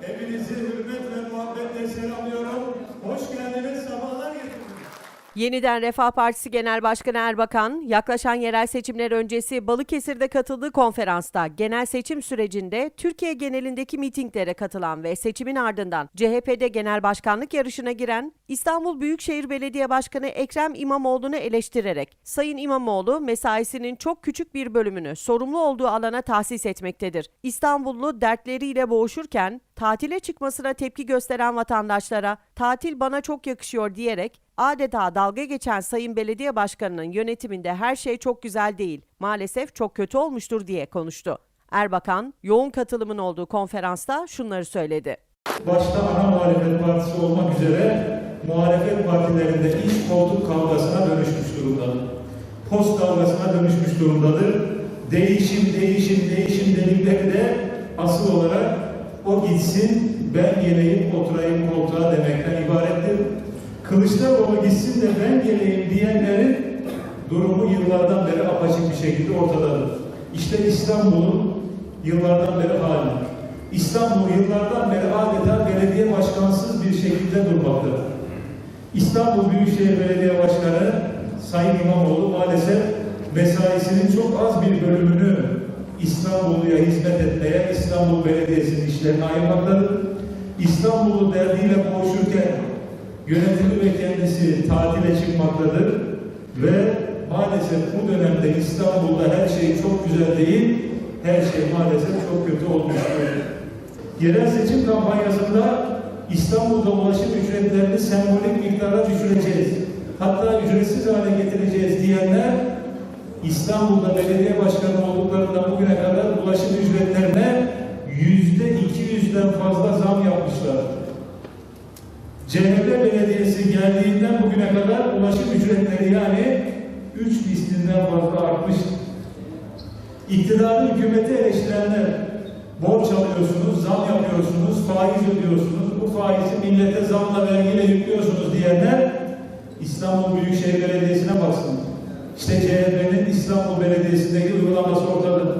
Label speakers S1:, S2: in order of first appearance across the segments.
S1: Hepinizi hürmet ve muhabbetle selamlıyorum. Hoş geldiniz, sabahlar getirdiniz.
S2: Yeniden Refah Partisi Genel Başkanı Erbakan, yaklaşan yerel seçimler öncesi Balıkesir'de katıldığı konferansta genel seçim sürecinde Türkiye genelindeki mitinglere katılan ve seçimin ardından CHP'de genel başkanlık yarışına giren İstanbul Büyükşehir Belediye Başkanı Ekrem İmamoğlu'nu eleştirerek, Sayın İmamoğlu mesaisinin çok küçük bir bölümünü sorumlu olduğu alana tahsis etmektedir. İstanbullu dertleriyle boğuşurken tatile çıkmasına tepki gösteren vatandaşlara tatil bana çok yakışıyor diyerek adeta dalga geçen Sayın Belediye Başkanı'nın yönetiminde her şey çok güzel değil, maalesef çok kötü olmuştur diye konuştu. Erbakan, yoğun katılımın olduğu konferansta şunları söyledi.
S1: Başta ana muhalefet partisi olmak üzere muhalefet partilerinde iç koltuk kavgasına dönüşmüş durumdadır. Post kavgasına dönüşmüş durumdadır. Değişim, değişim, değişim dedikleri de asıl olarak o gitsin, ben geleyim, oturayım koltuğa demekten ibarettir. Kılıçdaroğlu gitsin de ben geleyim diyenlerin durumu yıllardan beri apaçık bir şekilde ortadadır. İşte İstanbul'un yıllardan beri hali. İstanbul yıllardan beri adeta belediye başkansız bir şekilde durmaktadır. İstanbul Büyükşehir Belediye Başkanı Sayın İmamoğlu maalesef mesaisinin çok az bir bölümünü İstanbul'ya hizmet etmeye, İstanbul Belediyesi'nin işlerine ayırmaktadır. İstanbul'u derdiyle boğuşurken yönetimi ve kendisi tatile çıkmaktadır ve maalesef bu dönemde İstanbul'da her şey çok güzel değil, her şey maalesef çok kötü olmuştur. Yerel seçim kampanyasında İstanbul'da ulaşım ücretlerini sembolik miktara düşüreceğiz. Hatta ücretsiz hale getireceğiz diyenler İstanbul'da belediye başkanı olduklarında bugüne kadar ulaşım ücretlerine yüzde 200'den fazla zam yapmışlar. CHP Belediyesi geldiğinden bugüne kadar ulaşım ücretleri yani 3 mislinden fazla artmış. İktidarı hükümeti eleştirenler borç alıyorsunuz, zam yapıyorsunuz, faiz ödüyorsunuz, bu faizi millete zamla vergiyle yüklüyorsunuz diyenler İstanbul Büyükşehir Belediyesi'ne baksın. İşte CHP'nin İstanbul Belediyesi'ndeki uygulaması ortada.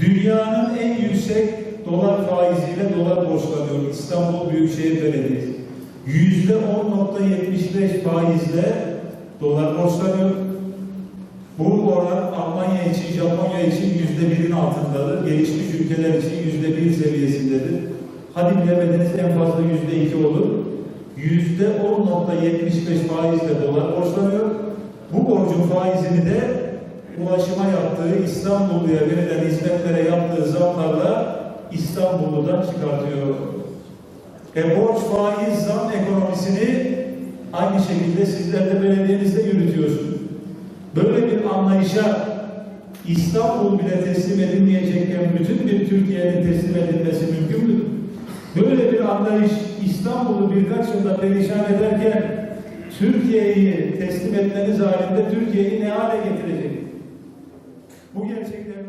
S1: Dünyanın en yüksek dolar faiziyle dolar borçlanıyor İstanbul Büyükşehir Belediyesi. Yüzde 10.75 faizle dolar borçlanıyor. Bu oran Almanya için, Japonya için yüzde birin altındadır. Gelişmiş ülkeler için yüzde bir seviyesindedir. Hadi bilemediniz en fazla yüzde iki olur. Yüzde 10.75 faizle dolar borçlanıyor. Bu borcun faizini de ulaşıma yaptığı, İstanbulluya verilen hizmetlere yaptığı zamlarla İstanbullu'dan çıkartıyor. E borç, faiz, zam ekonomisini aynı şekilde sizler de belediyenizde yürütüyorsunuz. Böyle bir anlayışa İstanbul bile teslim edilmeyecekken bütün bir Türkiye'nin teslim edilmesi mümkün müdür? Böyle bir anlayış İstanbul'u birkaç yılda perişan ederken Türkiye'yi teslim etmeniz halinde Türkiye'yi ne hale getirecek? Bu gerçeklerin